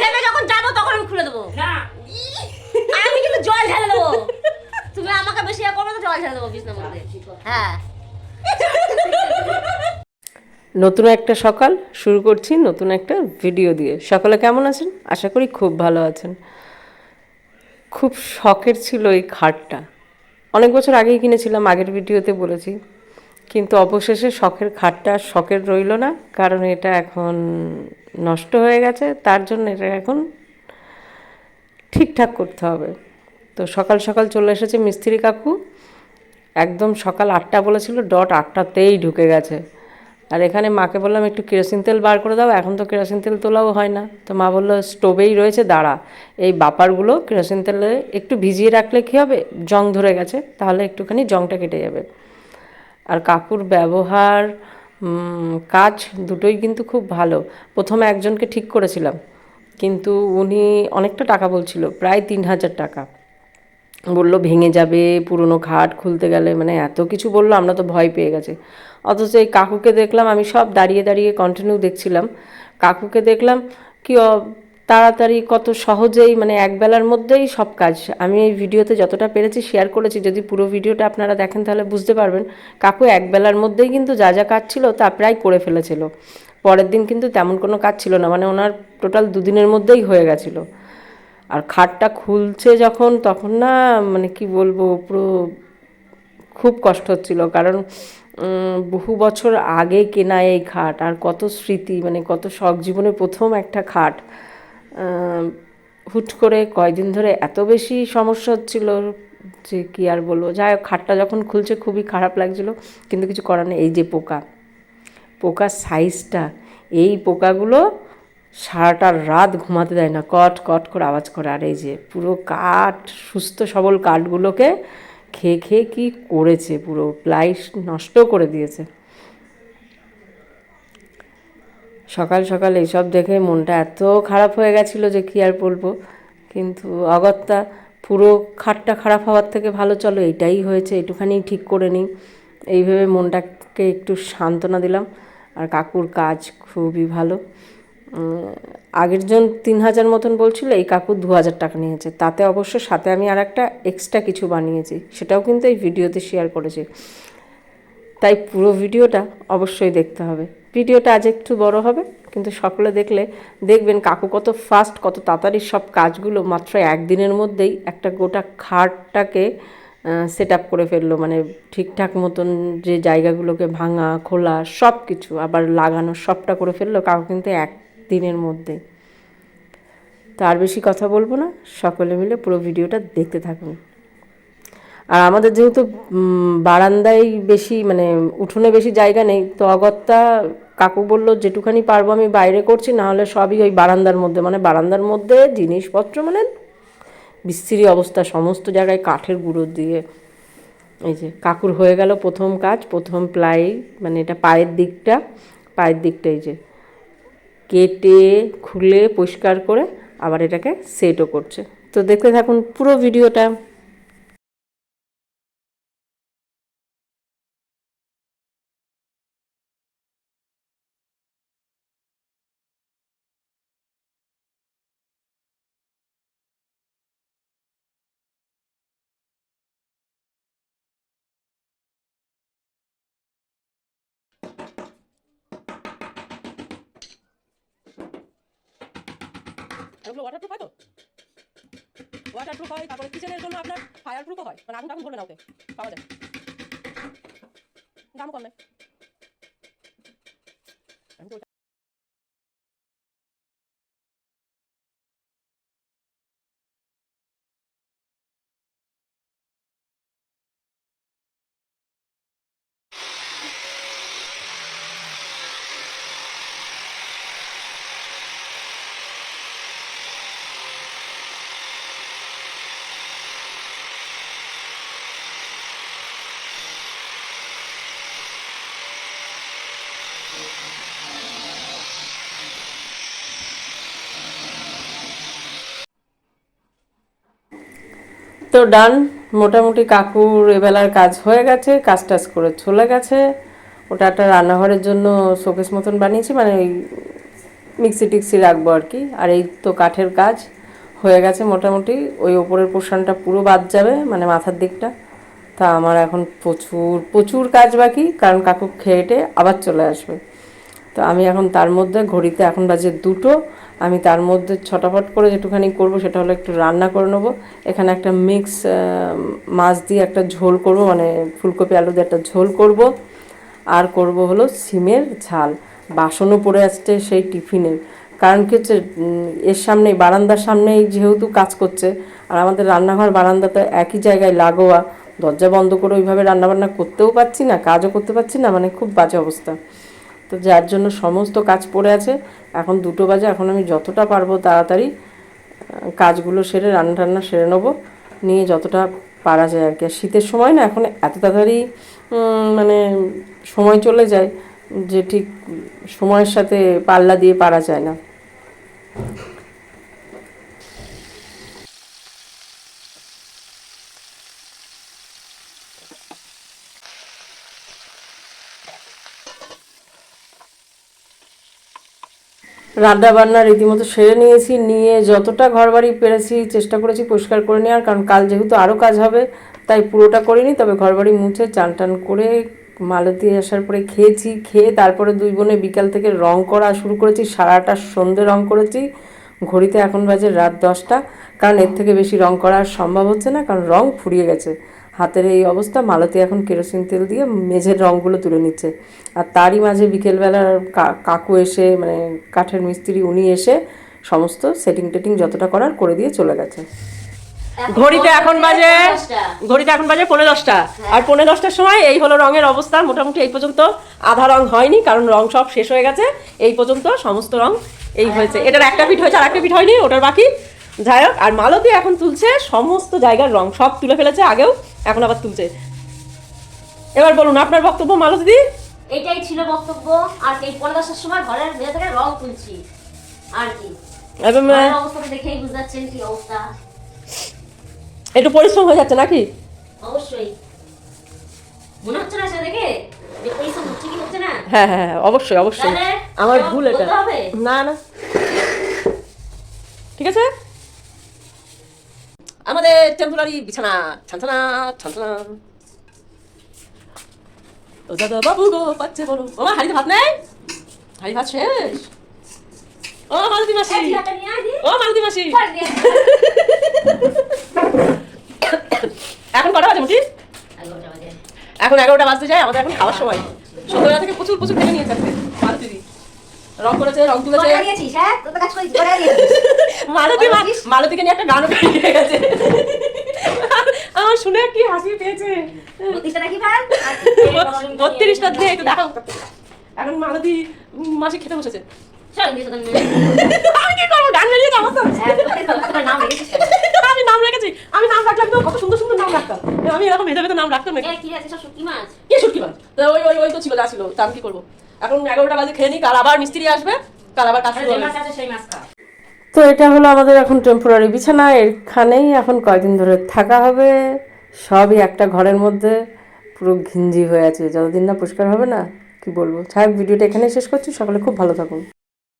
ভেবে যখন যাব তখন আমি খুলে দেবো। আমি কিন্তু জল ঢেলে দেবো। তুমি আমাকে বেশি ইয়ে করবে তো জল ঢেলে দেবো বিছনার মধ্যে। হ্যাঁ। নতুন একটা সকাল শুরু করছি নতুন একটা ভিডিও দিয়ে। সকালে কেমন আছেন? আশা করি খুব ভালো আছেন। খুব শখের ছিল এই খাটটা। অনেক বছর আগেই কিনেছিলাম আগের ভিডিওতে বলেছি। কিন্তু অবশেষে শখের খাটটা আর শখের রইল না, কারণ এটা এখন নষ্ট হয়ে গেছে। তার জন্য এটা এখন ঠিকঠাক করতে হবে। তো সকাল সকাল চলে এসেছে মিস্ত্রি কাকু। একদম সকাল আটটা বলেছিল, ডট আটটাতেই ঢুকে গেছে। আর এখানে মাকে বললাম, একটু কেরোসিন তেল বার করে দাও, এখন তো কেরোসিন তেল তোলাও হয় না। তো মা বলল, স্টোভেই রয়েছে, দাঁড়া। এই বাপারগুলো কেরোসিন তেলে একটু ভিজিয়ে রাখলে কী হবে? জং ধরে গেছে, তাহলে একটুখানি জংটা কেটে যাবে। আর কাকুর ব্যবহার কাজ দুটোই কিন্তু খুব ভালো। প্রথমে একজনকে ঠিক করেছিলাম, কিন্তু উনি অনেকটা টাকা বলছিল, প্রায় তিন হাজার টাকা। বলল, ভেঙে যাবে, পুরনো খাট খুলতে গেলে। মানে এত কিছু বলল, আমরা তো ভয় পেয়ে গেছি। অথচ এই কাকুকে দেখলাম, আমি সব দাঁড়িয়ে দাঁড়িয়ে কন্টিনিউ দেখছিলাম। কাকুকে দেখলাম, কি তাড়াতাড়ি কত সহজেই মানে একবেলার মধ্যেই সব কাজ। আমি এই ভিডিওতে যতটা পেরেছি শেয়ার করেছি, যদি পুরো ভিডিওটা আপনারা দেখেন তাহলে বুঝতে পারবেন। কাকু একবেলার মধ্যেই কিন্তু যা যা কাজ ছিল তা প্রায় করে ফেলেছিল। পরের দিন কিন্তু তেমন কোনো কাজ ছিল না মানে ওনার টোটাল দুদিনের মধ্যেই হয়ে গেছিল। আর খাটটা খুলছে যখন, তখন না মানে কি বলব, পুরো খুব কষ্ট হচ্ছিল। কারণ বহু বছর আগে কেনা এই খাট, আর কত স্মৃতি মানে কত শখ। জীবনের প্রথম একটা খাট। হুট করে কয়দিন ধরে এত বেশি সমস্যা হচ্ছিল যে কি আর বলব। যাই হোক, খাটটা যখন খুলছে খুবই খারাপ লাগছিল, কিন্তু কিছু করার নেই। এই যে পোকা পোকার সাইজটা এই পোকাগুলো সারাটা রাত ঘুমাতে দেয় না। কট কট করে আওয়াজ করে। আর এই যে পুরো কাঠ, সুস্থ সবল কাঠগুলোকে খেয়ে খেয়ে কী করেছে পুরো? প্লাই নষ্ট করে দিয়েছে। সকাল সকাল এইসব দেখে মনটা এত খারাপ হয়ে গেছিল যে কি আর বলব। কিন্তু অগত্যা পুরো খাটটা খারাপ হওয়ার থেকে ভালো চলো এটাই হয়েছে একটুখানি ঠিক করে নিই। এইভাবে মনটাকে একটু সান্ত্বনা দিলাম। আর কাকুর কাজ খুবই ভালো। আগের জন তিন হাজার মতন বলছিল, এই কাকু দু হাজার টাকা নিয়েছে। তাতে অবশ্য সাথে আমি আর একটা এক্সট্রা কিছু বানিয়েছি। সেটাও কিন্তু এই ভিডিওতে শেয়ার করেছি। তাই পুরো ভিডিওটা অবশ্যই দেখতে হবে। ভিডিওটা আজ একটু বড় হবে, কিন্তু সকলে দেখলে দেখবেন কাকু কত ফাস্ট কত তাড়াতাড়ি সব কাজগুলো মাত্র একদিনের মধ্যেই একটা গোটা খাটটাকে সেট আপ করে ফেলল। মানে ঠিকঠাক মতন যে জায়গাগুলোকে ভাঙা, খোলা সব কিছু আবার লাগানো, সবটা করে ফেলল কাকু কিন্তু একদিনের মধ্যেই। তো আর বেশি কথা বলব না, সকলে মিলে পুরো ভিডিওটা দেখতে থাকুন। আর আমাদের যেহেতু বারান্দায় বেশি মানে উঠোনে বেশি জায়গা নেই, তো অগত্যা কাকু বলল, যেটুখানি পারব আমি বাইরে করছি, না হলে সবই ওই বারান্দার মধ্যে। মানে বারান্দার মধ্যে জিনিসপত্র মানে বিস্তৃতি অবস্থা, সমস্ত জায়গায় কাঠের গুঁড়ো দিয়ে। এই যে কাকুর হয়ে গেল প্রথম কাজ, প্রথম প্লাই মানে এটা পায়ের দিকটা পায়ের দিকটা এই যে কেটে, খুলে, পরিষ্কার করে আবার এটাকে সেটও করছে। তো দেখতে থাকুন পুরো ভিডিওটা। ওগুলো ওয়াটারপ্রুফ হয় তো? ওয়াটার প্রুফ হয়, তারপরে কিচেনের জন্য আপনার ফায়ার প্রুফও হয়। মানে আগুন টাগুন ধরবে না ওতে পাওয়া যায়। দামও কম। নেই তো ডান মোটামুটি কাকুর এবেলার কাজ হয়ে গেছে, কাজ টাজ করে চলে গেছে। ওটা একটা রান্নাঘরের জন্য শোকেস মতন বানিয়েছি মানে ওই মিক্সি টিক্সি রাখব আর কি। আর এই তো কাঠের কাজ হয়ে গেছে মোটামুটি। ওই ওপরের পোর্শনটা পুরো বাদ যাবে মানে মাথার দিকটা। তা আমার এখন প্রচুর প্রচুর কাজ বাকি, কারণ কাকু খেয়েটে আবার চলে আসবে। তো আমি এখন তার মধ্যে, ঘড়িতে এখন বাজে দুটো। আমি তার মধ্যে ছটাফট করে যেটুখানি করব সেটা হলো একটু রান্না করে নেব। এখানে একটা মিক্স মাছ দিয়ে একটা ঝোল করব মানে ফুলকপি আলু দিয়ে একটা ঝোল করব। আর করব হলো সিমের ঝাল। বাসনও পড়ে আসছে সেই টিফিনের। কারণ কি হচ্ছে এর সামনেই, বারান্দার সামনেই যেহেতু কাজ করছে, আর আমাদের রান্নাঘর, বারান্দা তো একই জায়গায় লাগোয়া। দরজা বন্ধ করে ওইভাবে রান্নাবান্না করতেও পারছি না, কাজও করতে পারছি না মানে খুব বাজে অবস্থা। তো যার জন্য সমস্ত কাজ পড়ে আছে। এখন দুটো বাজে, এখন আমি যতটা পারব তাড়াতাড়ি কাজগুলো সেরে রান্না টান্না সেরে নেব। নিয়ে যতটা পারা যায় আর কি। আর শীতের সময় না, এখন এত তাড়াতাড়ি মানে সময় চলে যায় যে ঠিক সময়ের সাথে পাল্লা দিয়ে পারা যায় না। রান্না বান্না রীতিমতো সেরে নিয়েছি, নিয়ে যতটা ঘর বাড়ি পেরেছি চেষ্টা করেছি পরিষ্কার করে নেওয়ার, কারণ কাল যেহেতু আরও কাজ হবে, তাই পুরোটা করিনি, তবে ঘর বাড়ি মুছে চান টান করে মালতি আসার পরে খেয়েছি, খেয়ে তারপরে দুই বোনে বিকাল থেকে রং করা শুরু করেছি, সারাটা সন্ধে রং করেছি, ঘড়িতে এখন বাজে রাত দশটা, কারণ এর থেকে বেশি রং করা সম্ভব হচ্ছে না, কারণ রং ফুরিয়ে গেছে। হাতের এই অবস্থা মালতী এখন কেরোসিন তেল দিয়ে মেঝের রঙগুলো তুলে নিচ্ছে। আর তারই মাঝে বিকেলবেলার কাকু এসে মানে কাঠের মিস্ত্রি উনি এসে সমস্ত সেটিং টেটিং যতটা করার করে দিয়ে চলে গেছে। ঘড়িতে এখন বাজে। ঘড়িতে এখন বাজে পনেরো দশটা। আর পনেরো দশটার সময় এই হলো রঙের অবস্থা মোটামুটি এই পর্যন্ত আধা রং হয়নি কারণ রং সব শেষ হয়ে গেছে। এই পর্যন্ত সমস্ত রং এই হয়েছে। এটার একটা পিঠ হয়েছে আর একটা পিঠ হয়নি ওটার বাকি। যাই হোক আর মালতী এখন তুলছে সমস্ত জায়গার রং সব তুলে ফেলেছে আগেও এখন আবার তুলছে। এবার বলুন আপনার বক্তব্য মালতী এটাই ছিল বক্তব্য আর এই পনেরো সময় ঘরের মেয়ে থেকে রং তুলছি আর কি। অবস্থাটা দেখেই বুঝতে পারছেন কি অবস্থা। একটু পরিশ্রম হয়ে যাচ্ছে নাকি? অবশ্যই। মনে হচ্ছে না সে দেখে? যে পরিশ্রম হচ্ছে কি হচ্ছে না? হ্যাঁ হ্যাঁ হ্যাঁ, অবশ্যই অবশ্যই। আমার ভুল এটা। না না। ঠিক আছে? আমাদের টেম্পোরারি বিছানা। ছানছানা ছানছানা। ও দাদা বাবু গো পাচ্ছে বলো ও মা হাড়িতে ভাত নেই? হাড়ি ভাত শেষ? ও মালতী মাসি। নিয়ে। ও মালতী মাসি। এখন কটা বাজে মুটি। এখন এগারোটা বাজতে যায় আমাদের এখন খাওয়ার সময়। সন্ধ্যাবেলা থেকে প্রচুর প্রচুর খেয়ে নিয়েছে আজকে মালতী রং করেছে রং তুলেছে। হ্যাঁ? তো কাজ করিস, মালতী মালতীকে নিয়ে একটা গানও পেয়ে গেছে। আমার শুনে কি হাসি পেয়েছে। বত্রিশটা নাকি ভাই? বত্রিশটা দিয়ে একটু দেখাও এখন মালতী মাসি খেতে বসেছে। আমি হ্যাঁ, নাম? আমি নাম রেখেছি। আমি নাম রাখলাম তো কত সুন্দর সুন্দর নাম রাখতাম। আমি এরকম ভেতরে ভেতরে নাম রাখতাম কি শুটকি মাছ? তো ওই ওই ওই তো ছিল যা ছিল তা আমি কি করব? এখন এগারোটা বাজে খেয়ে নিই কাল আবার মিস্ত্রি আসবে কাল আবার কাজ শুরু তো এটা হলো আমাদের এখন টেম্পোরারি বিছানা এখানেই এখন কয়দিন ধরে থাকা হবে সবই একটা ঘরের মধ্যে পুরো ঘিঞ্জি হয়ে আছে যতদিন না পরিষ্কার হবে না কি বলব? ছাড় ভিডিওটা এখানেই শেষ করছি সকলে খুব ভালো থাকুন।